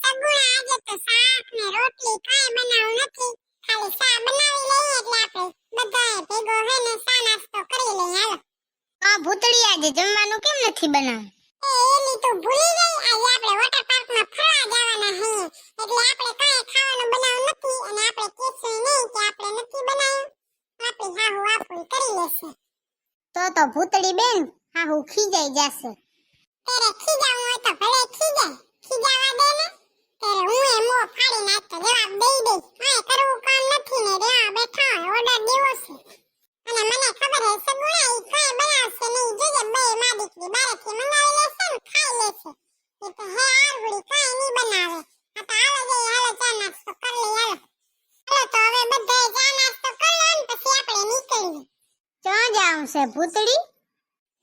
સગુણા આજે તો શાક ને રોટલી કાંઈ બનાવું નથી. ખાલી ચા બનાવી લઈએ એટલે આપણે બધાએ ભેગો હે ને ચા નાસ્તો કરી લઈએ. હાલો. આ ભૂતળી આજે જમવાનું કેમ નથી બનાવ્યું એ એલી તો ભૂલી ગઈ. આજે આપણે વોટર પાર્કમાં ફરવા જવાના છીએ એટલે આપણે કાંઈ ખાવાનું બનાવ્યું નથી અને આપણે કહેશું નહીં કે આપણે નથી બનાવ્યું. આપણી હાહુ આપણું કરી લેશે. તો તો ભૂતળી બેન હાહુ ખીજાઈ જશે. ત્યારે ખીજાવું હોય તો ભલે ખીજાય. ખીજાવા દે ને. ત્યારે હું એ મોં ફાડી નાખતો. જવાબ દઈ દઈશ કરવું કામ નથી ને રેવા બેઠા ઓર્ડર દેવો છે. અને મને ખબર હે સગુણા ઈ કાંઈ બનાવશે નહીં જોજે બે માં દીકરી. બારેથી મંગાવી લેશે ને ખાઈ લેશે. એ તો હે આરગુડી કાંઈ નહીં બનાવે. આ તો હાલો જઈએ હાલો ચા નાસ્તો કરી હાલો. હાલો તો હવે બધાએ ચા નાસ્તો કરી લો ને પછી આપણે નીકળીએ. ક્યાં જાવું છે ભૂતળી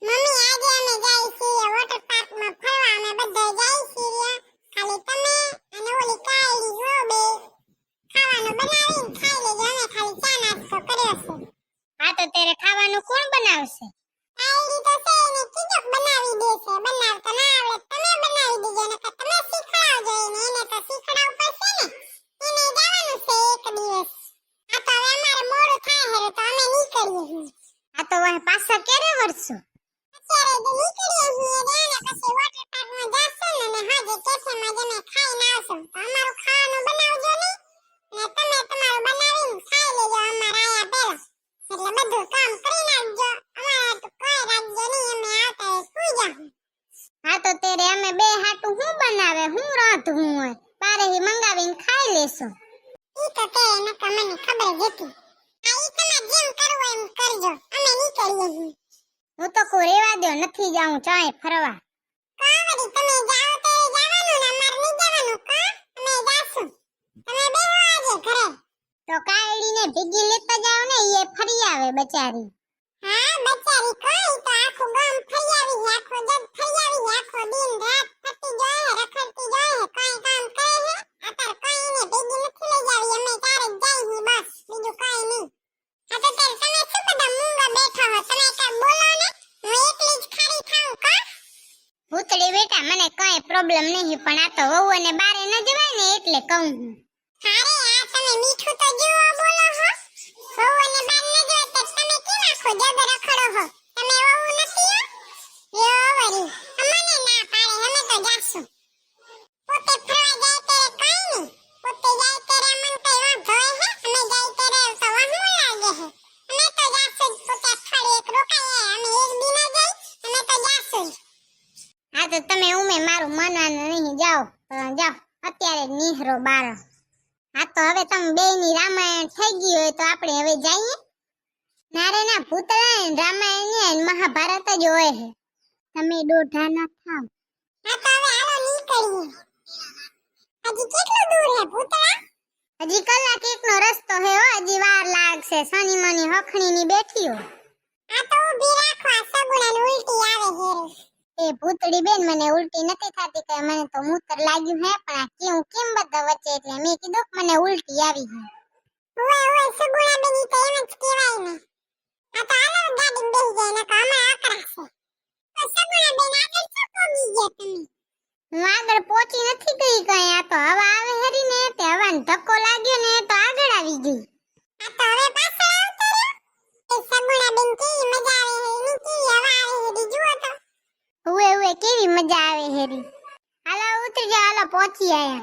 મમ્મી આજે અમે જાય છીએ વોટર પાર્કમાં ફરવા. અમે બધા જાય છીએ ખાલી તમે અને ઓલી ખાવાનું બનાવીને ખાઈ લેજો અમે ખાલી ચા નાસ્તો કર્યો છે. હા, તો ત્યારે ખાવાનું કોણ બનાવશે? ને હાજે કેફેમાં જમે આવશું. તો અમારું ખાવાનું બનાવજો ને ને તમે તમારું બનાવીને ખાઈ લેજો અમારા આયા પહેલા. એટલે બધું કામ કરી નાખજો. અમારા તો કોઈ રાખજો નહીં. અમે આવતા સુઈ જાઉં હા તો ત્યારે અમે બે હાટું હું બનાવે? હું રાંધું હોય? બારેથી મંગાવીને ખાઈ લેશું. ઈ તો તે નકર મને ખબર જ હતી આ ઈ તમે જેમ કરવું એમ કરજો. અમે નહીં કરીએ. હું તો કોઈ રેવા દો નથી જાઉં. ચાય ફરવા. કાયડીને ભેગી લેતા જાવ ને એ ફરી આવે બચારી. હા બચારી કોઈ તો આખું ગામ ફરી આવી આખો જગ ફરી આવી આખો દિન રાત ફરતી જોય હે રખડતી જોય હે કઈ કામ કરે હે? અતર કઈ ને ભેગી નથી લઈ જાવી અમે ચારે જાય હી બસ બીજું કઈ નહીં. આ તો ત્યારે તમે શું બધા મૂંગા બેઠા હો? તમે કાંઈ બોલો ને હું એકલી જ ખારી થાઉં કા? ભૂતળી બેટા મને કઈ પ્રોબ્લેમ નહીં પણ આ તો વહુ અને બારે ન જવાય ને એટલે કહું હું. અરે આ તમે મીઠું તો જુઓ. તો તમે ઉમે મારું માનવાનું નહીં. જાઓ જાઓ. અત્યારે નીહરો બાર. હા તો હવે તમે બે ની રામાયણ થઈ ગઈ હોય તો આપણે હવે જઈએ. ના રે ના પૂતળા રામાયણ ને મહાભારત જ હોય છે. તમે દોઢા ના થાવ. હા તો હવે હાલો નીકળીએ. હજી કેટલું દૂર હે પૂતળા? હજી કલાક એક નો રસ્તો હે હો હજી વાર લાગશે. સની મની હખણી ની બેઠી હો આ તો ઊભી રાખો આ સગુણાને ઉલટી આવે હેરું એ ભૂતડી બેન મને ઉલટી નથી થતી કે મને તો મૂતર લાગ્યું હે પણ આ કેવું કેમ બધા વચ્ચે? એટલે મેં કીધું કે મને ઉલટી આવી છે ઓય ઓય સગુણા બેન તો એમ જ કહેવાય ને. આ તો હાલો ગાડી બેહી જાય નકર આકરા છે. તો સગુણા બેન આગળ શું પોગી ગયા તમે? હું આગળ પહોંચી નથી ગઈ હેરી હાલો ઉતરી જાઓ હાલો પહોંચી આયા.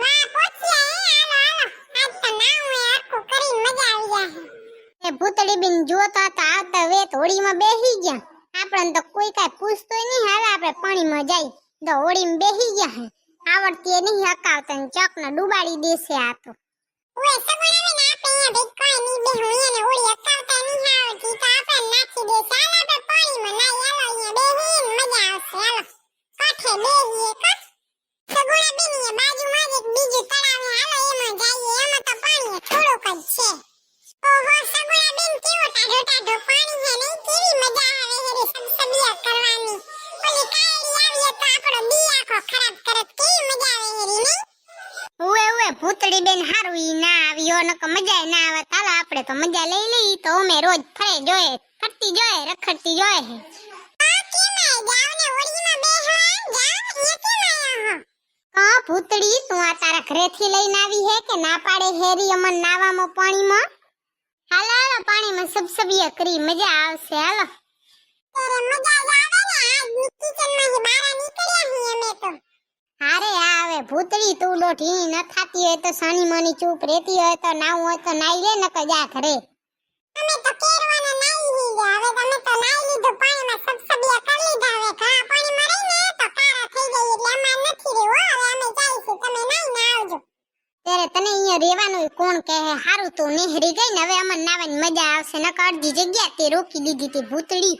વાહ પહોંચી આયા હાલો હાલો. આજ તો નાવું એ આખું કરી મજા આવી જાય એ ભૂતડી બિન જોતા તો આવતા વે હોળીમાં બેસી ગયા. આપણને તો કોઈ કાંઈ પૂછતો નહીં હાલે આપણે પાણીમાં જાય તો હોળીમાં બેસી ગયા હે. આવડતી નહીં હકાવતા ને ચકને ડુબાડી દેશે આ તો. ઓય સગુણા બેન આપણે અહીંયા ભઈ કોઈ નહીં બેહું અહીંયા ને ઓળી અકાવતા નહીં આવડતી તો આપણે નાખી દેશે. ચાલ આપણે પાણીમાં નાઈ હાલો અહીંયા બેહીને કેવો ટાઢો ટાઢો પાણી હે નહીં કેવી મજા આવે હેરી સબસબિયા કરવાની. ઓલી કાયડી આવીએ તો આપણો દી આખો ખરાબ કરત. કેવી મજા આવે હેરી નહીં? ઉએ ઉએ ભૂતળી બેન હારું ઈ ના આવી હો મજા ના આવે. ચાલો આપણે તો મજા લઈ લઈ અમે રોજ ફરે રખડતી હે ભૂતડી તું આ તારા ઘરેથી લઈને આવી હે કે ના પાડે હેરી અમન નાવામાં પાણીમાં? હાલો પાણીમાં સબસબિયા કરી મજા આવશે હાલો. અરે મજા આવે ને આજ કિચનમાંથી બહાર નીકળ્યા છીએ અમે તો. હારે આવે ભૂતળી તું લો ન થાતી હોય તો સાની માની ચૂપ રહેતી હોય તો નાવું હોય તો નાઈ લે નકર જા ઘરે. અમે તો કેરવાના નાઈ લીધા હવે તમે તો નાઈ લીધું પાણીમાં સબસબિયા કરી લીધા હવે ત્યારે તને અહીંયા રહેવાનું કોણ કહે? હારું તું નેહરી ગઈ ને હવે અમને નાવાની મજા આવશે. નકર અડધી જગ્યા તે રોકી દીધી તે ભૂતડી